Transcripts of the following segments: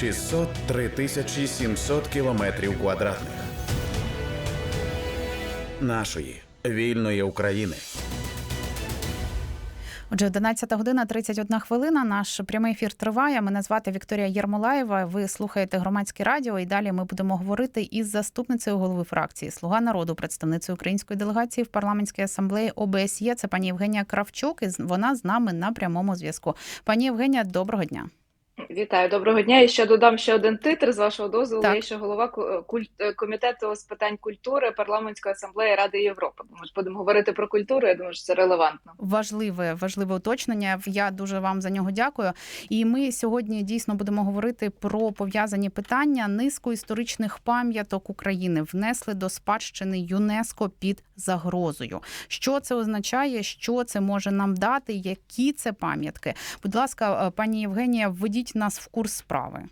603 тисячі 700 кілометрів квадратних нашої вільної України. Отже, 11 година 31 хвилина. Наш прямий ефір триває. Мене звати Вікторія Єрмолаєва. Ви слухаєте громадське радіо. І далі ми будемо говорити із заступницею голови фракції Слуга народу, представницею української делегації в парламентській асамблеї ОБСЄ. Це пані Євгенія Кравчук. І вона з нами на прямому зв'язку. Пані Євгенія, доброго дня. Вітаю, доброго дня. І ще додам ще один титр з вашого дозволу. Так. Я ще голова е, комітету з питань культури парламентської асамблеї Ради Європи. Ми ж будемо говорити про культуру. Я думаю, що це релевантно. Важливе, важливе уточнення. Я дуже вам за нього дякую. І ми сьогодні дійсно будемо говорити про пов'язані питання. Низку історичних пам'яток України внесли до спадщини ЮНЕСКО під загрозою. Що це означає? Що це може нам дати? Які це пам'ятки? Будь ласка, е, пані Євгенія, введіть нас в курс справи.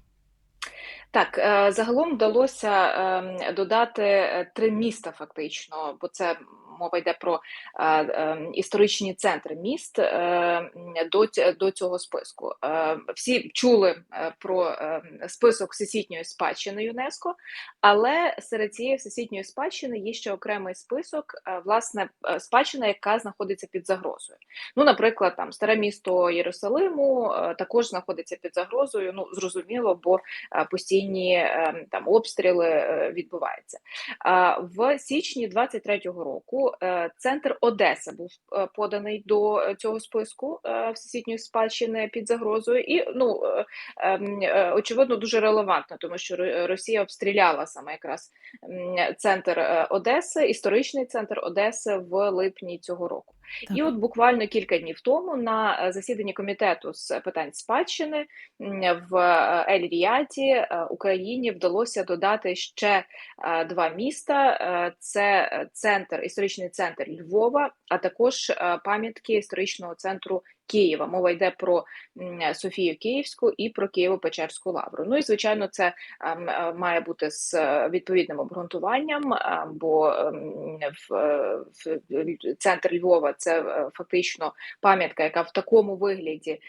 Так, е, загалом вдалося е, додати е, три міста, фактично, бо це мова йде про е, е, історичні центри міст е, до, до цього списку. Всі чули про список всесвітньої спадщини ЮНЕСКо, але серед цієї всесвітньої спадщини є ще окремий список, власне, спадщина, яка знаходиться під загрозою. Ну, наприклад, там старе місто Єрусалиму також знаходиться під загрозою. Ну, зрозуміло, бо постійні там обстріли відбуваються. В січні 23-го року е, центр Одеса був е, поданий до е, цього списку всесвітньої спадщини під загрозою, і ну ем, очевидно дуже релевантно, тому що Ро- Росія обстріляла саме якраз центр Одеси, історичний центр Одеси в липні цього року. Так. І от буквально кілька днів тому на е, засіданні комітету з питань спадщини в е, Ель-Ріаді е, Україні вдалося додати ще два міста: це центр, історичний центр Львова, а також пам'ятки історичного центру Києва. Мова йде про Софію Київську і про Києво-Печерську лавру. Ну і звичайно, це ем, е, має бути з е, відповідним обґрунтуванням, е, бо ем, в, центр Львова це фактично пам'ятка, яка в такому вигляді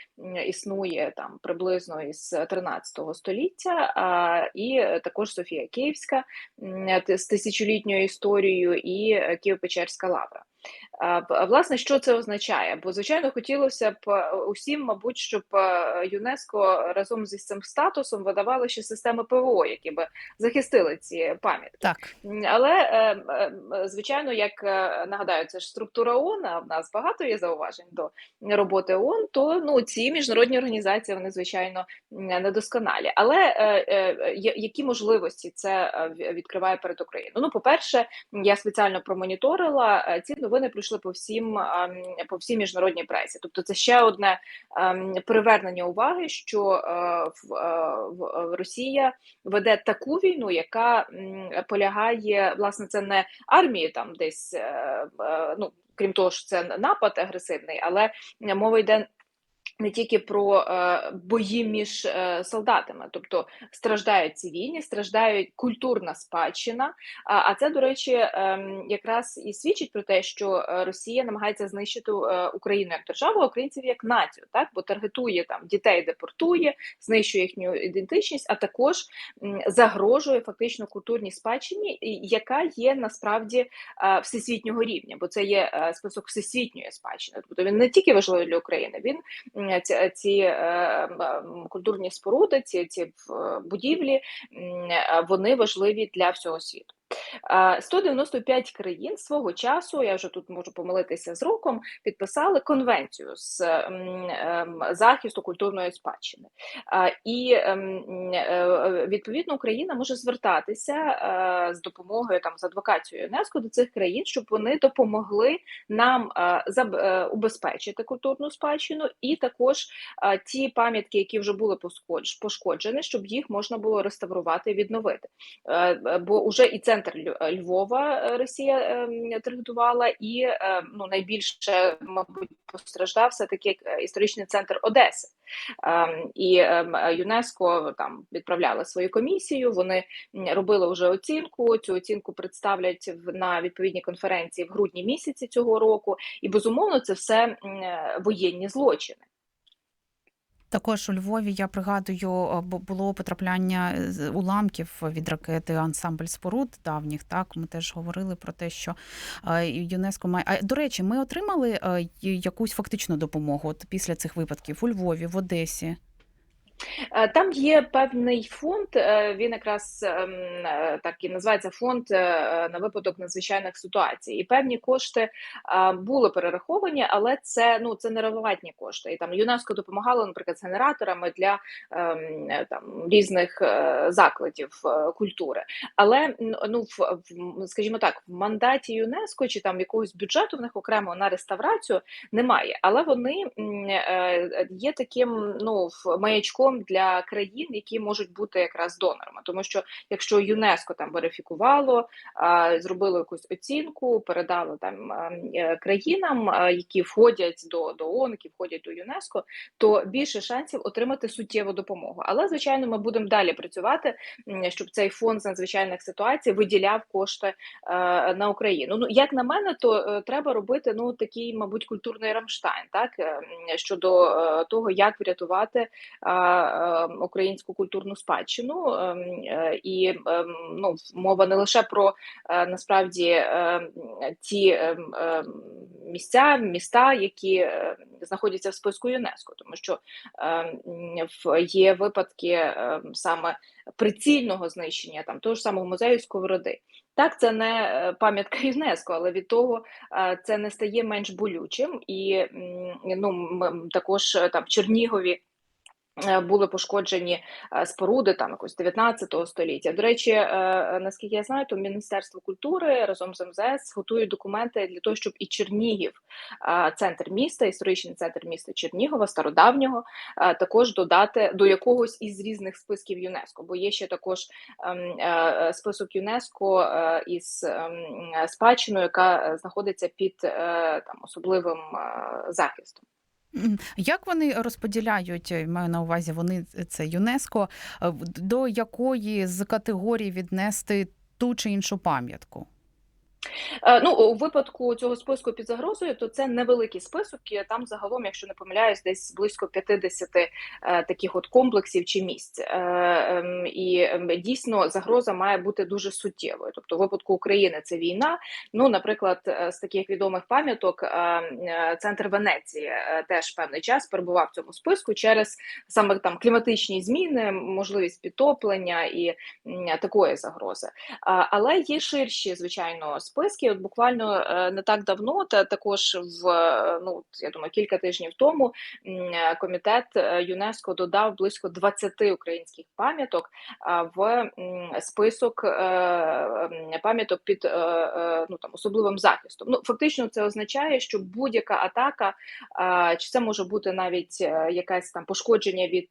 існує там приблизно із 13 століття, і також Софія Київська з тисячолітньою історією і Києво-Печерська лавра. Власне, що це означає? Бо, звичайно, хотілося б е, усім, мабуть, щоб е, ЮНЕСКО разом зі цим статусом видавали ще системи ПВО, які би захистили ці пам'ятки. Так, Але е, звичайно, як нагадаю, це ж структура ООН, а в нас багато є зауважень до роботи ООН, то ну ці міжнародні організації вони звичайно недосконалі. Але які можливості це відкриває перед Україною? Ну, по-перше, я спеціально промоніторила ці новини пройшли по всім по всій міжнародній пресі. Тобто, це ще одне ем, привернення уваги, що е, в, е, в- Росія веде таку війну, яка полягає, власне, це не армії там десь, е, е, ну крім того, що це напад агресивний, але мова йде. Не тільки про е, бої між е, солдатами, тобто страждають цивільні, страждають культурна спадщина. А, це, до речі, ем, якраз і свідчить про те, що е, Росія намагається знищити Україну як державу, а українців як націю, так бо таргетує там дітей, депортує, знищує їхню ідентичність, а також загрожує фактично культурній спадщині, яка є насправді всесвітнього рівня, бо це є список всесвітньої спадщини. Тобто він не тільки важливий для України, він ці, ці е, м, культурні споруди, ці, ці е, будівлі, е, вони важливі для всього світу. Е, 195 країн свого часу, я вже тут можу помилитися з роком, підписали конвенцію з ем, захисту культурної спадщини. І ем, е, відповідно Україна може звертатися е, з допомогою там з адвокацією ЮНЕСКО до цих країн, щоб вони допомогли нам е, убезпечити культурну спадщину, і також ті пам'ятки, які вже були пошкоджені, щоб їх можна було реставрувати і відновити. Бо вже і центр Лю- Львова е, Росія ем, таргетувала, і е, ну найбільше, мабуть, постраждав все таки історичний центр Одеси. Ем, І ем, ЮНЕСКО там відправляли свою комісію. Вони робили вже оцінку. Цю оцінку представлять на відповідній конференції в грудні місяці цього року. І безумовно, це все е, воєнні злочини. Також у Львові я пригадую, е, було потрапляння уламків від ракети ансамбль споруд давніх. Так ми теж говорили про те, що е, ЮНЕСКО має. А до речі, ми отримали е, якусь фактичну допомогу от після цих випадків у Львові, в Одесі. Е, Там є певний фонд, е, він якраз ем, е, так і називається фонд е, на випадок надзвичайних ситуацій. І певні кошти е, були перераховані, але це ну це не релевантні кошти. І там ЮНЕСКО допомагало, наприклад, з генераторами для ем, е, там різних е, закладів е, культури. Але ну в, скажімо так, в мандаті ЮНЕСКО чи там якогось бюджету в них окремо на реставрацію немає. Але вони е, є таким ну в- маячком для країн, які можуть бути якраз донорами, тому що якщо ЮНЕСКО там верифікувало, зробило якусь оцінку, передало там е, країнам, які входять до, до ООН, які входять до ЮНЕСКо, то більше шансів отримати суттєву допомогу. Але звичайно, ми будемо далі працювати, щоб цей фонд з надзвичайних ситуацій виділяв кошти на Україну. Ну як на мене, то е, треба робити ну такий, мабуть, культурний Рамштайн, так е, щодо е, того, як врятувати е, е, українську культурну спадщину, ем, е, і ем, ну мова не лише про е, насправді ем, ті ем, ем, місця, міста, які е, знаходяться в списку ЮНЕСКО, тому що ем, є випадки ем, саме прицільного знищення там того ж самого музею Сковороди. Так, це не пам'ятка ЮНЕСКО, але від того це не стає менш болючим. І ну, також там в Чернігові були пошкоджені е, споруди там якось 19 століття. До речі, е, е, наскільки я знаю, то Міністерство культури разом з МЗС готують документи для того, щоб і Чернігів, е, центр міста, історичний центр міста Чернігова, стародавнього, е, також додати до якогось із різних списків ЮНЕСКО, бо є ще також ем, е, е, список ЮНЕСКо е, із ем, е, спадщиною, яка е, знаходиться під е, там особливим е, захистом. Як вони розподіляють, маю на увазі, вони це ЮНЕСКо, е, до якої з категорій віднести ту чи іншу пам'ятку? Е, Ну, у випадку цього списку під загрозою, то це невеликий список. Там загалом, якщо не помиляюсь, десь близько 50 е, таких от комплексів чи місць. Е, ем, І ем, дійсно загроза має бути дуже суттєвою. Тобто, у випадку України це війна. Ну, наприклад, з таких відомих пам'яток центр Венеції теж певний час перебував в цьому списку через саме там кліматичні зміни, можливість підтоплення і такої загрози. Але є ширші, звичайно, списки. От буквально е, не так давно, та також в е, ну я думаю, кілька тижнів тому е, комітет ЮНЕСКО додав близько 20 українських пам'яток в список пам'яток під ну там особливим захистом. Ну фактично, це означає, що будь-яка атака, чи це може бути навіть якесь там пошкодження від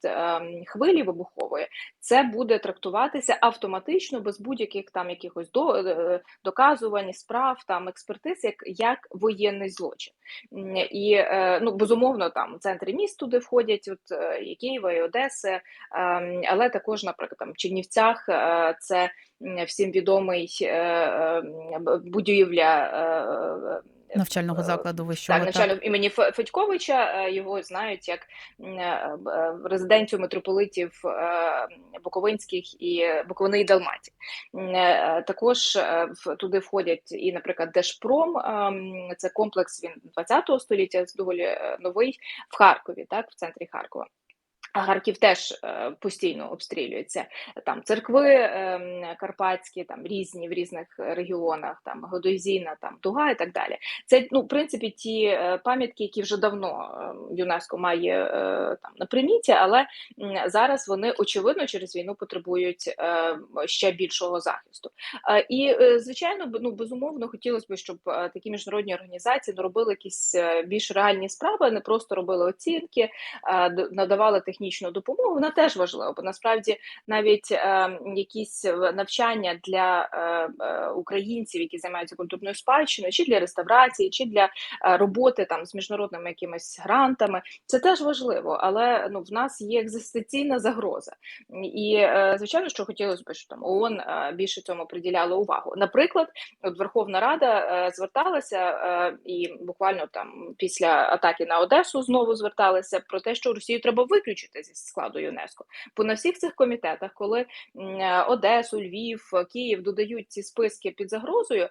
хвилі вибухової, це буде трактуватися автоматично без будь-яких там якихось до, доказувань, справ, там експертиз, як, як воєнний злочин. І е, ну безумовно, там в центрі міст туди входять, от е, і Києва, і Одеси, ем, але також, наприклад, там в Чернівцях е, це всім відомий будівля. Е, Навчального е, закладу вищого так, начальник імені Федьковича е, його знають як резиденцію митрополитів Буковинських і Буковини і Далматі. Також туди входять і, наприклад, Держпром, це комплекс він 20 століття, доволі новий в Харкові, так, в центрі Харкова. Харків теж е, постійно обстрілюється. Там церкви е, карпатські, там різні в різних регіонах, там Годойзіна, там Туга і так далі. Це ну, в принципі ті е, пам'ятки, які вже давно е, ЮНЕСКО має е, там на приміті, але зараз вони очевидно через війну потребують е, ще більшого захисту. І звичайно, ну безумовно хотілося б, щоб такі міжнародні організації робили якісь більш реальні справи, не просто робили оцінки, надавали технічну допомогу. Вона теж важлива, бо насправді навіть е, якісь навчання для е, е, українців, які займаються культурною спадщиною, чи для реставрації, чи для роботи там з міжнародними якимись грантами, це теж важливо, але ну в нас є екзистенційна загроза. І звичайно, що хотілося б, щоб там ООН більше цьому приділяла увагу. Наприклад, от Верховна Рада зверталася і буквально там після атаки на Одесу знову зверталася про те, що Росію треба виключити виключити зі складу ЮНЕСКО. Бо на всіх цих комітетах, коли е, Одесу, Львів, Київ додають ці списки під загрозою, е,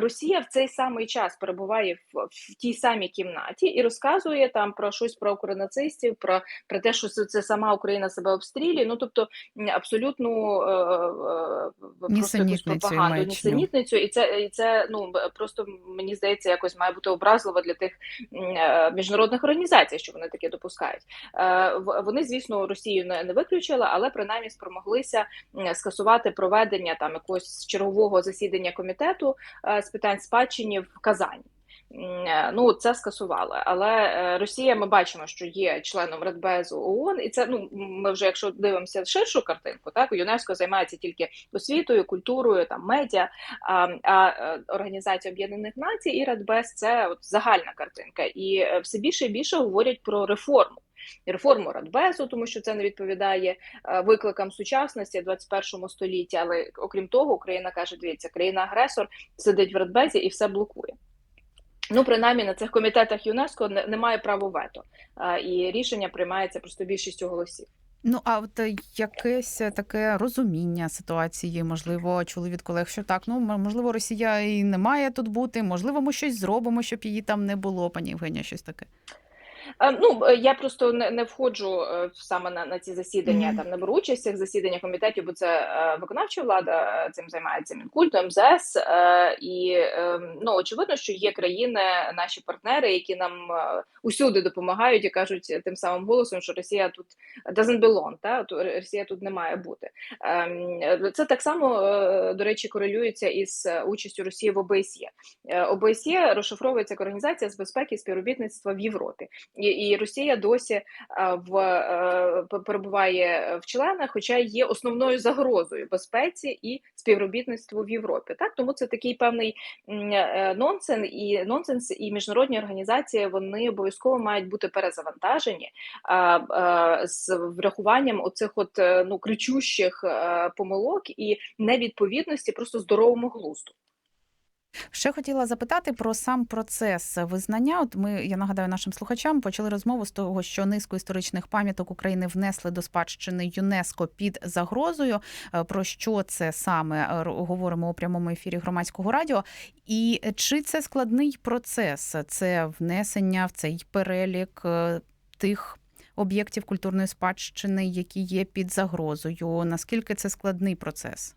Росія в цей самий час перебуває в, в тій самій кімнаті і розказує там про щось про укранацистів, про, про те, що це, сама Україна себе обстрілює. Ну тобто е, е, просто якусь пропаганду, нісенітницю, і це і це ну просто мені здається, якось має бути образливо для тих е, міжнародних організацій, що вони таке допускають. Е, в- Вони, звісно, Росію не, не виключили, але принаймні спромоглися скасувати проведення там якогось чергового засідання комітету е, з питань спадщини в Казані. Е, Ну, це скасували, але е, Росія, ми бачимо, що є членом Радбезу ООН, і це ну ми вже, якщо дивимося ширшу картинку, так ЮНЕСКО займається тільки освітою, культурою, там медіа. А, а Організація Об'єднаних Націй і Радбез це от загальна картинка, і все більше і більше говорять про реформу. Реформу Радбезу, тому що це не відповідає е, викликам сучасності 21 століття. Але окрім того, Україна каже: дивіться, країна-агресор сидить в Радбезі і все блокує. Ну, принаймні на цих комітетах ЮНЕСКО не- немає права вето, е, і рішення приймається просто більшістю голосів. Ну а от якесь таке розуміння ситуації, можливо, чули від колег, що так, ну можливо, Росія і не має тут бути, можливо, ми щось зробимо, щоб її там не було, пані Євгенія, щось таке. Е, Ну е, я просто не, не входжу е, саме на, на ці засідання, Мгм. там не беру участь в цих засіданнях комітетів, бо це виконавча влада цим займається Мінкульт, МЗС. І е, ну очевидно, що є країни, наші партнери, які нам усюди допомагають і кажуть тим самим голосом, що Росія тут doesn't belong, та Росія тут не має бути. Ем, Це так само до речі корелюється із участю Росії в ОБСЄ. ОБСЄ розшифровується як Організація з безпеки і співробітництва в Європі. І, Росія досі е, в е, перебуває в членах, хоча є основною загрозою безпеці і співробітництву в Європі. Так тому це такий певний е, і нонсенс, і міжнародні організації вони обов'язково мають бути перезавантажені з врахуванням оцих от ну кричущих помилок і невідповідності просто здоровому глузду. Ще хотіла запитати про сам процес визнання. От ми, я нагадаю нашим слухачам, почали розмову з того, що низку історичних пам'яток України внесли до спадщини ЮНЕСКо під загрозою. Е, Про що це саме Е, говоримо у прямому ефірі громадського радіо. І чи це складний процес? Це внесення в цей перелік е, тих. Об'єктів культурної спадщини, які є під загрозою, наскільки це складний процес?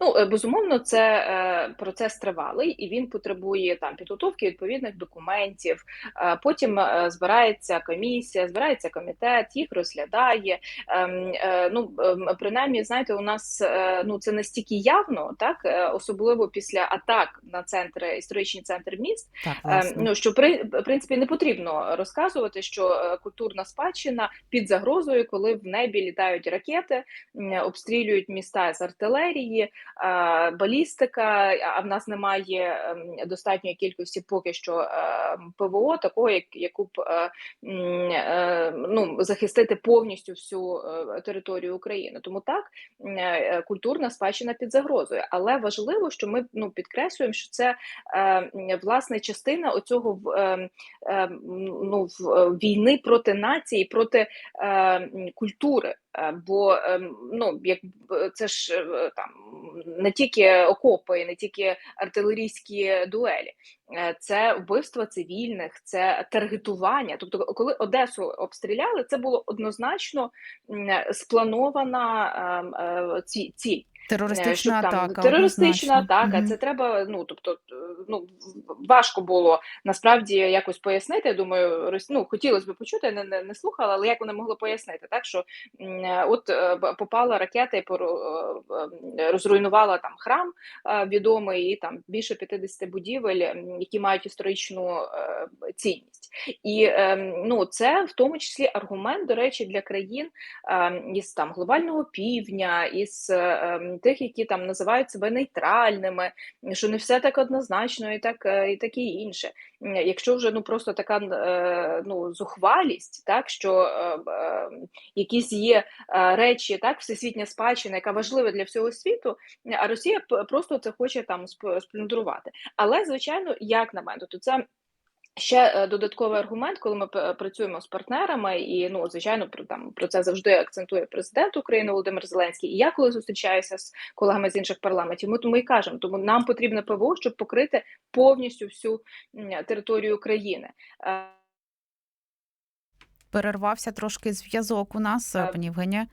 Ну, е, безумовно, це е, процес тривалий, і він потребує там підготовки відповідних документів. Е, потім збирається комісія, збирається комітет, їх розглядає. Ем, ну, ем, принаймні, знаєте, у нас ну це настільки явно, так особливо після атак на центри історичні центри міст. Так, Е. Ну що при в принципі не потрібно розказувати, що культурна спадщина під загрозою, коли в небі літають ракети, обстрілюють міста з артилерії, е, балістика. А в нас немає ем, достатньої кількості поки що е, ПВО, такого, як яку б е, е, ну захистити повністю всю територію України. Тому так культурна спадщина під загрозою, але важливо, що ми ну підкреслюємо, що це власне частина оцього в е, е, ну, війни проти нації, проти культури. Бо ем, ну як це ж там не тільки окопи, не тільки артилерійські дуелі, Е, це вбивство цивільних, це таргетування. Тобто, коли Одесу обстріляли, це було однозначно спланована ем, е, ці- ціль. Е, Терористична щоб там терористична однозначно. атака. Це треба. Ну тобто, е, ну важко було насправді якось пояснити. Я думаю, ну, хотілося б почути, я не, не, не слухала, але як вони могли пояснити, так що от е, попала ракета і розруйнувала там храм відомий, і там більше 50 будівель, які мають історичну цінність. І ну це в тому числі аргумент, до речі, для країн е, із там глобального півдня, із е, тих, які там називають себе нейтральними, що не все так однозначно, і так е, і таке інше. Якщо вже ну просто така е, ну зухвалість, так що е, якісь є речі, так всесвітня спадщина, яка важлива для всього світу, а Росія просто це хоче там сп- сплюндрувати. Але звичайно, як на мене, то це Ще е, додатковий аргумент, коли ми працюємо з партнерами, і ну звичайно, про там про це завжди акцентує президент України Володимир Зеленський. І я коли зустрічаюся з колегами з інших парламентів, ми тому і кажемо, тому нам потрібне ПВО, щоб покрити повністю всю територію України. Е, Перервався трошки зв'язок у нас, пані Євгенія.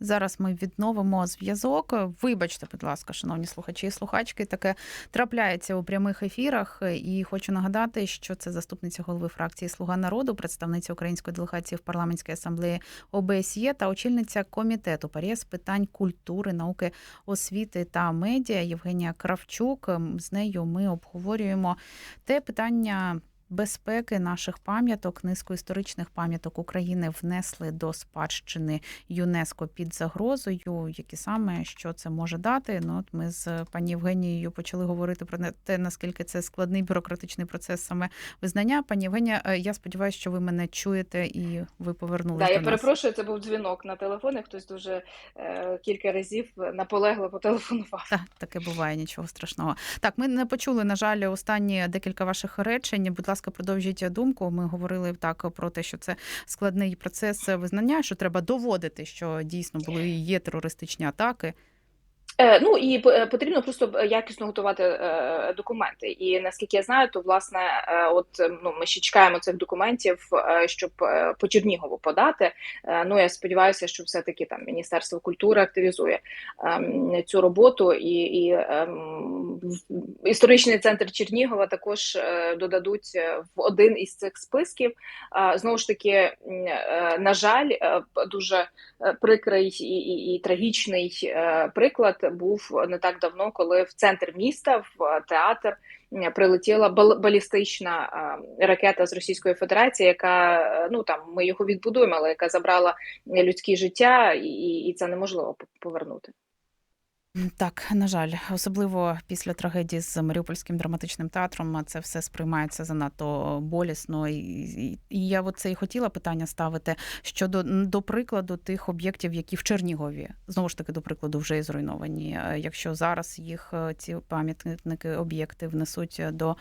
Зараз ми відновимо зв'язок. Вибачте, будь ласка, шановні слухачі і слухачки, таке трапляється у прямих ефірах. І хочу нагадати, що це заступниця голови фракції Слуга народу, представниця української делегації в парламентській асамблеї ОБСЄ та очільниця комітету ПАРЄ з питань культури, науки, освіти та медіа Євгенія Кравчук. З нею ми обговорюємо те питання. Безпеки наших пам'яток, низку історичних пам'яток України внесли до спадщини ЮНЕСКО під загрозою. Які саме що це може дати? Ну от ми з пані Євгенією почали говорити про те, наскільки це складний бюрократичний процес саме визнання. Пані Євгенія, е, я сподіваюся, що ви мене чуєте і ви повернулися Да, я нас. перепрошую, це був дзвінок на телефон. і Хтось дуже е, кілька разів наполегливо телефонував. Так, таке буває, нічого страшного. Так, ми не почули, на жаль, останні декілька ваших речень. Будь ласка, продовжіть думку. Ми говорили так про те, що це складний процес визнання, що треба доводити, що дійсно були є терористичні атаки. Е, ну і е, потрібно просто якісно готувати е, документи. І наскільки я знаю, то власне, е, от е, ну ми ще чекаємо цих документів, е, щоб е, по Чернігову подати. Е, ну я сподіваюся, що все таки там Міністерство культури активізує ем, цю роботу, і, і ем, історичний центр Чернігова також е, додадуть е, в один із цих списків. Е, знову ж таки, е, на жаль, е, дуже е, прикрий і, і, і трагічний е, приклад був не так давно, коли в центр міста в е, театр прилетіла бал- балістична е, ракета з Російської Федерації, яка е, ну там ми його відбудуємо, але яка забрала людське життя, і, і це неможливо повернути. Так, на жаль, особливо після трагедії з Маріупольським драматичним театром це все сприймається занадто болісно. І, я от це і хотіла питання ставити щодо до прикладу тих об'єктів, які в Чернігові знову ж таки до прикладу вже і зруйновані. Е, Якщо зараз їх е, ці пам'ятники об'єкти внесуть до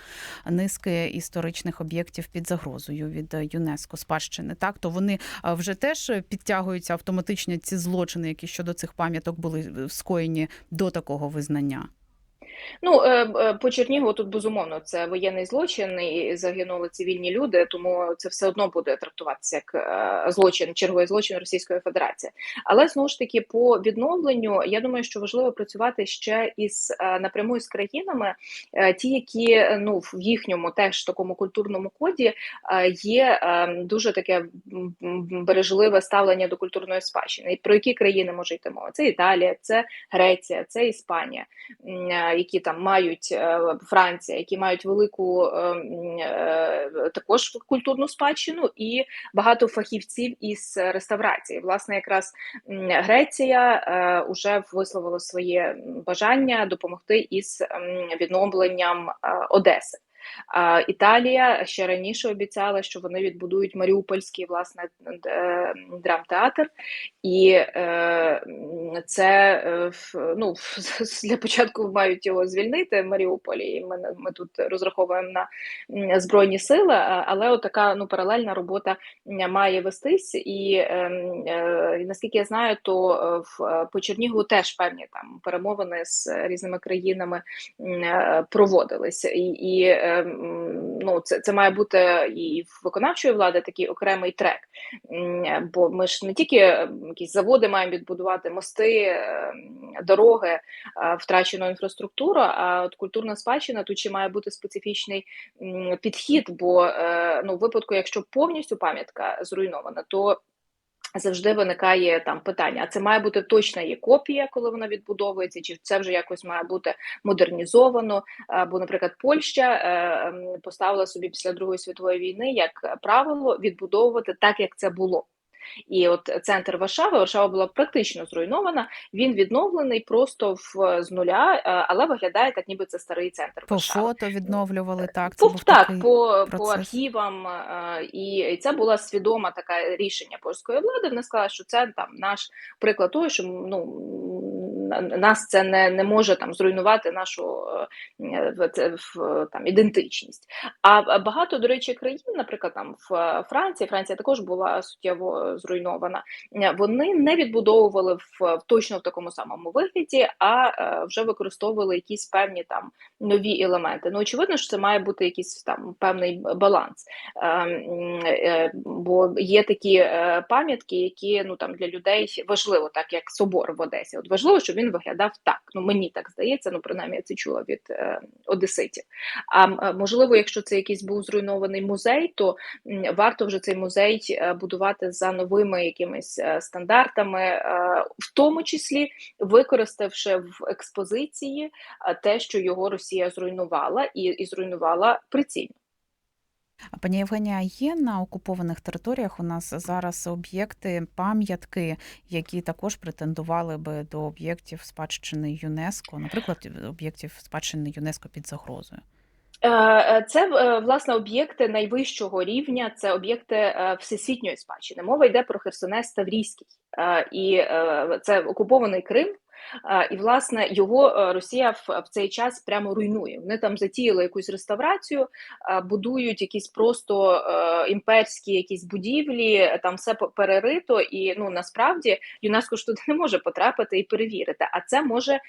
низки історичних об'єктів під загрозою від ЮНЕСКО спадщини, так то вони е, вже теж підтягуються автоматично ці злочини, які щодо цих пам'яток були скоєні до такого визнання. Ну е, е, по Чернігову тут безумовно це воєнний злочин і загинули цивільні люди, тому це все одно буде трактуватися як е, злочин, черговий злочин Російської Федерації. Але знову ж таки, по відновленню я думаю, що важливо працювати ще із напряму з країнами, ті, які ну в їхньому теж такому культурному коді є дуже таке бережливе ставлення до культурної спадщини. Про які країни може йти мова? Це Італія, це Греція, це Іспанія. Які там мають е, Франція, які мають велику е, е, також культурну спадщину, і багато фахівців із реставрації. Власне, якраз Греція вже висловила своє бажання допомогти із відновленням Одеси. Італія ще раніше обіцяла, що вони відбудують Маріупольський власне драмтеатр, і е, це е, ну, для початку мають його звільнити в Маріуполі. І ми, ми тут розраховуємо на збройні сили, але от така ну паралельна робота має вестись. І ем, е, наскільки я знаю, то е, в е, по Чернігову теж певні там перемовини з різними країнами м, е, проводились. І, і е, ну, це, це має бути і в виконавчої влади такий окремий трек. Бо ми ж не тільки якісь заводи маємо відбудувати, мости, е, дороги, е, втрачену інфраструктуру. А от культурна спадщина тут ще має бути специфічний підхід. Бо е, ну, в випадку, якщо повністю пам'ятка зруйнована, то Завжди виникає там питання: а це має бути точна є копія, коли вона відбудовується, чи це вже якось має бути модернізовано? Е, Бо, наприклад, Польща е, ем, поставила собі після Другої світової війни як правило відбудовувати так, як це було. І от центр Варшави, Варшава була практично зруйнована. Він відновлений просто в з нуля, е, але виглядає так, ніби це старий центр По Варшави. фото відновлювали так. Це По, був так, такий по, по архівам, е, і, це була свідома така рішення польської влади. Вони сказали, що це там наш приклад того, що ну нас це не, не може там зруйнувати нашу е, це, в, там ідентичність. А багато, до речі, країн, наприклад, там в Франції, Франція також була суттєво зруйнована. е, Вони не відбудовували в, точно в такому самому вигляді, а е, вже використовували якісь певні там нові елементи. Ну очевидно, що це має бути якийсь там певний баланс. Е, Бо є такі пам'ятки, які ну там для людей важливо, так як собор в Одесі. От важливо, щоб він виглядав так. Ну мені так здається, ну принаймні я це чула від одеситів. А можливо, якщо це якийсь був зруйнований музей, то варто вже цей музей будувати за новими якимись е, стандартами, е, в тому числі використавши в експозиції е, те, що його Росія зруйнувала, і, і зруйнувала прицільно. А пані Євгенія, є на окупованих територіях у нас зараз об'єкти, пам'ятки, які також претендували би до об'єктів спадщини ЮНЕСКО, наприклад, об'єктів спадщини ЮНЕСКО під загрозою. Е, е, Це е, власне об'єкти найвищого рівня, це об'єкти всесвітньої спадщини. Мова йде про Херсонес Таврійський, і це окупований Крим. Е, І власне його е, Росія в, в цей час прямо руйнує. Вони там затіяли якусь реставрацію, е, будують якісь просто імперські якісь будівлі, там все перерито, і ну насправді ЮНЕСКО ж туди не може потрапити і перевірити. А це може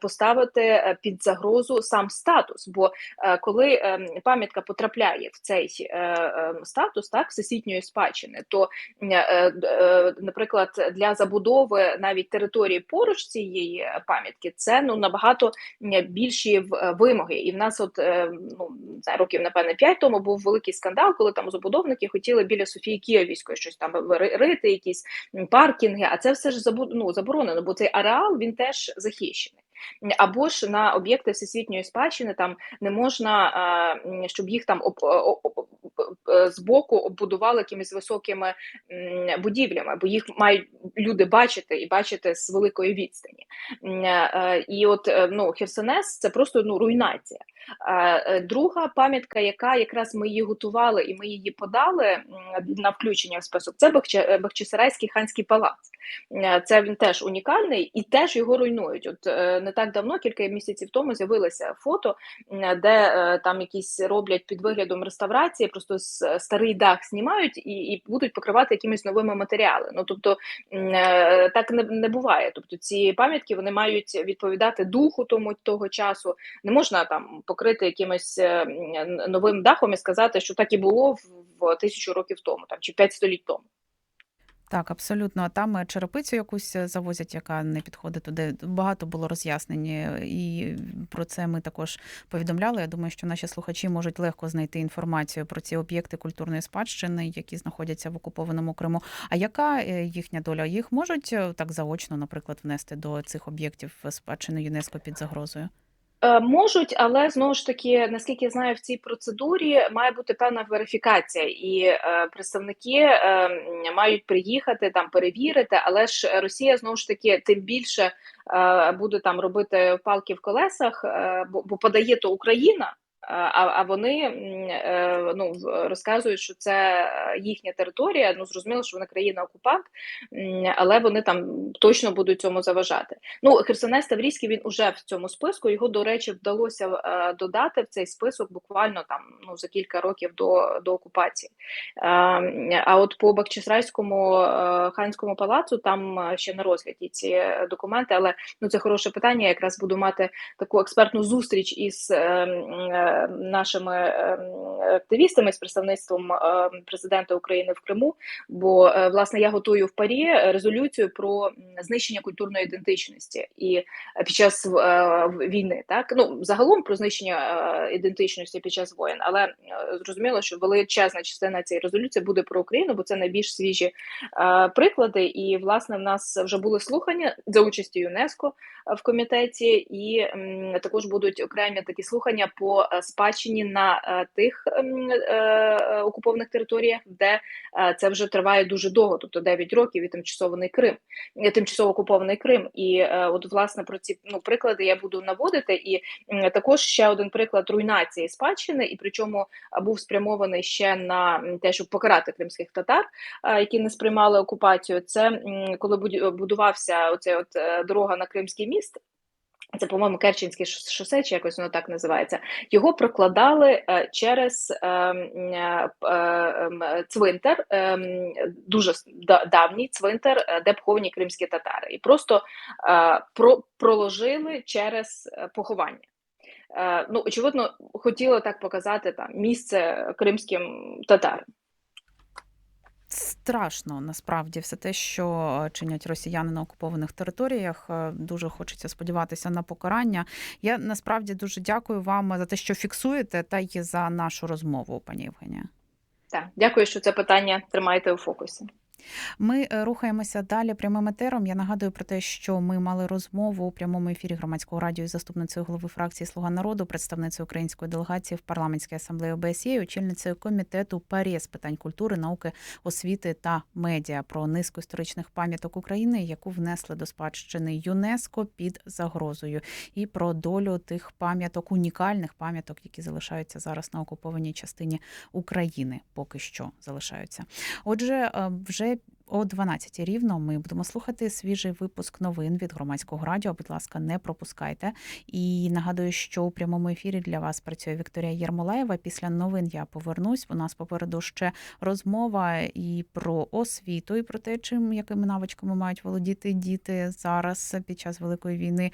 поставити під загрозу сам статус. Бо коли е, пам'ятка потрапляє в цей е, е, статус так всесвітньої спадщини, то наприклад, для забудови навіть території поруч цієї пам'ятки, це ну набагато більші е, вимоги. І в нас, от е, ну років напевне п'ять тому був великий скандал, коли там забудовники хотіли біля Софії Київської щось там рити, якісь паркінги. А це все ж ну, заборонено, бо цей ареал він теж захищений. Або ж на об'єкти всесвітньої спадщини там не можна, щоб їх там об, о- о- о- е, збоку оббудували якимись високими будівлями, бо їх мають люди бачити і бачити з великої відстані. М, е, І от е, ну, Херсонес це просто ну, руйнація. Е, е, Друга пам'ятка, яка якраз ми її готували і ми її подали на включення в список, це Бахчисарайський ханський палац. Е, Це він теж унікальний і теж його руйнують. От е, не так давно, кілька місяців тому, з'явилося фото, де е, там якісь роблять під виглядом реставрації, просто старий дах знімають і, і будуть покривати якимись новими матеріалами. Ну тобто е, так не, не буває. Тобто ці пам'ятки вони мають відповідати духу тому того часу. Не можна там покрити якимось е, новим дахом і сказати, що так і було в тисячу років тому, там чи п'ять століть тому. Так, абсолютно. А Там е, черепицю якусь е, завозять, яка не підходить туди. Багато було роз'яснень, е, і про це ми також повідомляли. Я думаю, що наші слухачі можуть легко знайти інформацію про ці об'єкти культурної спадщини, які знаходяться в окупованому Криму. А яка їхня доля? Їх можуть так заочно, наприклад, внести до цих об'єктів спадщини ЮНЕСКО під загрозою? Е, Можуть, але знову ж таки, наскільки я знаю, в цій процедурі має бути певна верифікація, і е, представники е, мають приїхати там перевірити. Але ж Росія знову ж таки тим більше е, буде там робити палки в колесах, е, бо, бо подає то Україна. А, а вони е, ну розказують, що це е, їхня територія. Ну зрозуміло, що вони країна окупант, але вони там точно будуть цьому заважати. Ну, Херсонес Таврійський він уже в цьому списку. Його, до речі, вдалося е, додати в цей список буквально там ну за кілька років до, до окупації. А от по Бахчисарайському е, ханському палацу там ще на розгляді ці документи, але ну це хороше питання. Я якраз буду мати таку експертну зустріч із нашими е, активістами з представництвом е, президента України в Криму. Бо е, власне я готую в парі резолюцію про знищення культурної ідентичності і е, під час е, війни, так ну загалом про знищення ідентичності під час воєн, але зрозуміло, що величезна частина цієї резолюції буде про Україну, бо це найбільш свіжі приклади. І власне в нас вже були слухання за участю ЮНЕСКО в комітеті, і також будуть окремі такі слухання по спадщині на е, тих ем, е, е, окупованих територіях, де це вже триває дуже довго, тобто 9 років і тимчасований Крим, тимчасово окупований Крим. І от власне про ці ну приклади я буду наводити. І також ще один приклад руйнації спадщини, і причому був спрямований ще на те, щоб покарати кримських татар, які не сприймали окупацію. Це коли буд- будувався оця от дорога на Кримський міст. Це, по-моєму, Керченське шос- шосе, чи якось воно так називається. Його прокладали через цвинтар, дуже давній цвинтар, е, де поховані кримські татари, і просто е, проложили через е, поховання. Ну, очевидно, хотіли так показати там місце кримським татарам. Страшно насправді все те, що е, чинять росіяни на окупованих територіях. Е, Дуже хочеться сподіватися на покарання. Я насправді дуже дякую вам за те, що фіксуєте, та й за нашу розмову, пані Євгенія. Так, дякую, що це питання тримаєте у фокусі. Ми е, рухаємося далі прямим етером. Я нагадую про те, що ми мали розмову у прямому ефірі громадського радіо із заступницею голови фракції Слуга народу, представницею української делегації в парламентській асамблеї ОБСЄ, очільницею комітету ПАРЄ з питань культури, науки, освіти та медіа про низку історичних пам'яток України, яку внесли до спадщини ЮНЕСКО під загрозою, і про долю тих пам'яток, унікальних пам'яток, які залишаються зараз на окупованій частині України, поки що залишаються. Отже, е, вже о 12 рівно ми будемо слухати свіжий випуск новин від громадського радіо. Будь ласка, не пропускайте. І нагадую, що у прямому ефірі для вас працює Вікторія Єрмолаєва. Після новин я повернусь. У нас попереду ще розмова і про освіту, і про те, чим якими навичками мають володіти діти зараз під час великої війни.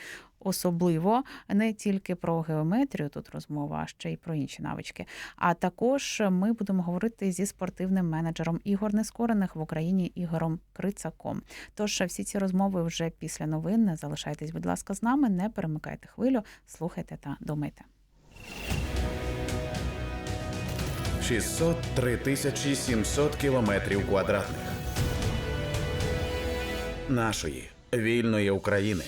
Особливо не тільки про геометрію тут розмова, а ще й про інші навички. А також ми будемо говорити зі спортивним менеджером ігор нескорених в Україні Ігорем Крицаком. Тож всі ці розмови вже після новин. Залишайтесь, будь ласка, з нами, не перемикайте хвилю, слухайте та думайте. 603 тисячі 700 кілометрів квадратних нашої вільної України.